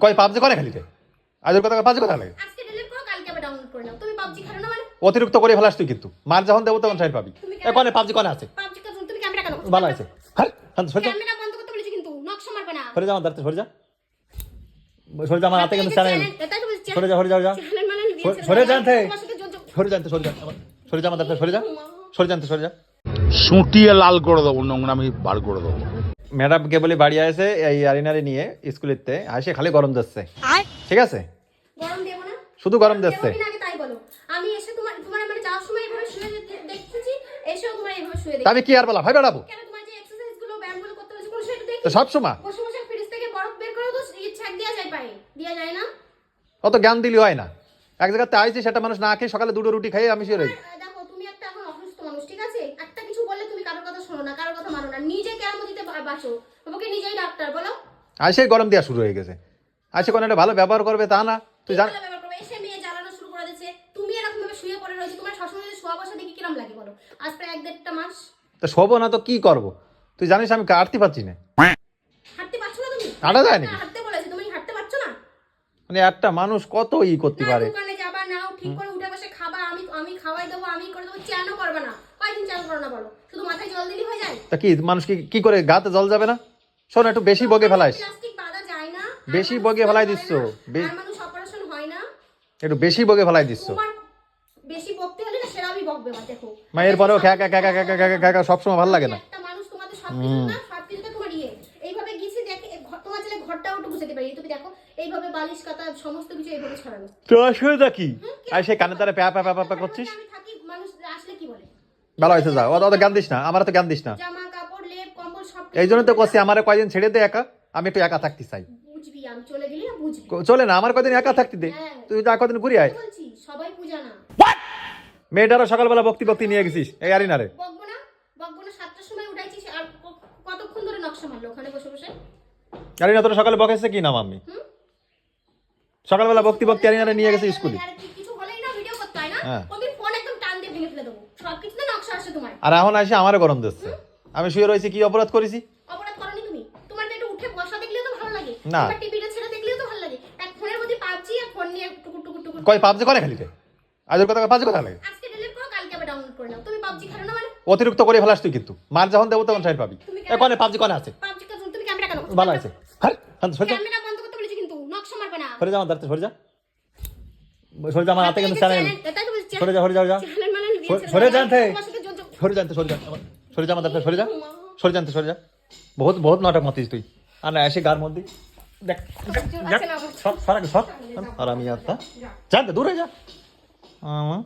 কয় পাবজি করে খালি আজের কথা পাবজি কথা লাগে আজকে ডিলিট করো কালকে আবার ডাউনলোড করে নাও। তুমি পাবজি খেলো না মানে? অতিরিক্ত করে ফেলাস তুই কিন্তু। মার যখন দেবো তখন সাইড পাবি। কনে পাবজি কনে আছে? পাবজি কাজ তুমি ক্যামেরা কেন? ভালো আছে। হ্যাঁ হ্যাঁ সরে যা। ক্যামেরা বন্ধ করতে বলেছি কিন্তু নকশা মারবে না। সরে যা আমার দাঁড়াতে সরে যা। সরে যা আমার হাতে কিন্তু চ্যানেল সরে যা সরে যা সরে যা। মানে সরে- যোগাযোগ সরে যা সরে যা। আমার দাঁড়াতে সরে যা। সরে যান তো, সরে যা। সুটিয়ে লাল করে দেবো নোংরামি বার করে দেবো। ম্যাডামকে বলে বাড়ি আসে এই আরিনারে নিয়ে স্কুলেতে আসে খালি গরম যাচ্ছে ঠিক আছে? গরম দেবো না? শুধু গরম যাচ্ছে দেবো আগে তাই বলো। আমি এসে তোমার তোমার মানে যাওয়ার সময় এইভাবে শুয়ে দেখতেছি এসেও তোমার এইভাবে শুয়ে দেখি আমি কি আর বলা ভাই বেড়াবো কেন তোমার যে এক্সারসাইজগুলো ব্যায়ামগুলো করতে হচ্ছে কোনো সেটা দেখি। তো সব সময়? বসে বসে ফ্রিজ থেকে বরফ বের করে তো ছাক দেওয়া যায় পায়ে। দেওয়া যায় না? অত জ্ঞান দিলি হয় না। এক জায়গাতে আইছি সেটা মানুষ না খেয়ে সকালে দুটো রুটি খাই আমি শুয়ে রই আর দেখো তুমি একটা এখন অসুস্থ মানুষ ঠিক আছে? একটা কিছু বললে তুমি কারোর কথা শোনো না কারোর কথা মানো না। নিজে কেমন দিতে বা- বাসো। তোমাকে নিজেই ডাক্তার বলো। আসে গরম দেওয়া শুরু হয়ে গেছে। আসে কোনো একটা ভালো ব্যবহার করবে তা না। তুই জান। এসে মেয়ে জ্বালানো শুরু করে দিচ্ছে তুমি এরকম ভাবে শুয়ে পড়ে রয়েছে। তোমার শাশুড়ি শোয়া বসা দেখি কিরম লাগে বলো? আজ প্রায় এক দেড়টা মাস। তো শোবো না তো কি করব? তুই জানিস আমি কাটতে পারছি না। হাঁটতে পারছ না তুমি? হাঁটা যায় নাকি? হাঁটতে বলেছে। তুমি হাঁটতে পারছ না? মানে একটা মানুষ কত ই করতে পারে। দোকানে যাবা নাও ঠিক করে উঠে বসে খাবা। আমি আমি খাওয়াই দেবো আমি করে দেবো চানও করবে না। কয়দিন চান করো না বলো। শুধু মাথায় জল দিলে হয়ে যায়? তা কি মানুষ কি কি করে গাতে জল যাবে না? শোন একটু বেশি বগে ফেলাইস। প্লাস্টিক বাঁধা যায় না। বেশি বগে ফেলাই দিচ্ছ। বে- আর মানুষ অপারেশন হয় না। একটু বেশি বগে ফেলাই দিচ্ছ। তোমার বেশি বকতে হলে না সেটা আমি বকবে বা দেখো। মা এরপরেও খ্যাকা খ্যাকা খ্যাকা খ্যাকা খ্যাকা সবসময় ভালো লাগে না। একটা মানুষ তোমাদের সবকিছু না তোমার ইয়ে। এইভাবে গেছি দেখে এ তোমার ছেলে ঘরটাও একটু গুছাতে পারি। তুমি দেখো এইভাবে বালিশ কাতা সমস্ত কিছু এইভাবে ছড়ানো। তো অসুবিধা কি আর সেই কানে তারা প্যা প্যা প্যা প্যা করছিস? আমি থাকি মানুষ আসলে কি বলে? ভালো হয়েছে যা। অত অত জ্ঞান দিস না আমার তো জ্ঞান দিস না। জামা কাপড় লেপ কম্বল সব এই জন্য তো করছি আমার কয়দিন ছেড়ে দে একা আমি একটু একা থাকতে চাই। চলে না বুঝবি। ক- চলে না আমার কদিন একা থাকতে দে। হ্যাঁ। তুই যা কদিন ঘুরে আয়। বলছি? সবাই পূজা না। মেয়েটারও সকালবেলা বক্তি বক্তি নিয়ে গেছিস এই আরিনারে বকবো না বকবো না সাতটার সময় উঠাইছিস আর ক- কতক্ষণ ধরে নকশা মারলো ওখানে বসে বসে? আরিনা তোর সকালে বকেছে কি নাম আমি সকালবেলা বক্তি বক্তি আরিনারে নিয়ে গেছে স্কুলে। আর কি- কিছু হলেই না ভিডিও করতে হয় দিয়ে ভেঙে ফেলে দেবো। সবকিছুতে নকশা আসে তোমার। আর এখন আসে আমারও গরম দিচ্ছে। আমি শুয়ে রয়েছি কি অপরাধ করেছি? অপরাধ করনি তুমি? তোমার তো একটু উঠে বসা দেখলেও তো ভালো লাগে। না। তোমার টিভিটা ছেড়ে দেখলেও তো ভালো লাগে। এক ফোনের মধ্যে পাবজি আর ফোন নিয়ে টুকুর টুকুর টুকুর কয় পাবজি করে খালি আজের কথা পাবজি কথা লাগে? আজকে ডিলিট করো কালকে আবার ডাউনলোড করে নাও। তুমি পাবজি খেলো না মানে? অতিরিক্ত করে ফেলাস তুই কিন্তু। মার যখন দেবো তখন সাইড পাবি। তুমি এ কনে পাবজি কনে আছে? পাবজি কাজ তুমি ক্যামেরা কেন? ভালো আছে। হ্যাঁ সরে যা। ক্যামেরা বন্ধ করতে বলেছি কিন্তু নকশা মারবে না। সরে যা আমার দাঁড়াতে সরে যা। সরে যা আমার হাতে কিন্তু চ্যানেল। সরে যা সরে যা সরে যা। সরে- যান সরে যান সরে যা আমার- সরে যা দাঁড়াতে সরে যা। সরে যান সরে যা। বহুত বহুত নাটক মাতিস তুই। আর না এসে গার মধ্যে। দেখ সব সারা সর আর আমি আর তা দূরে যা। আমার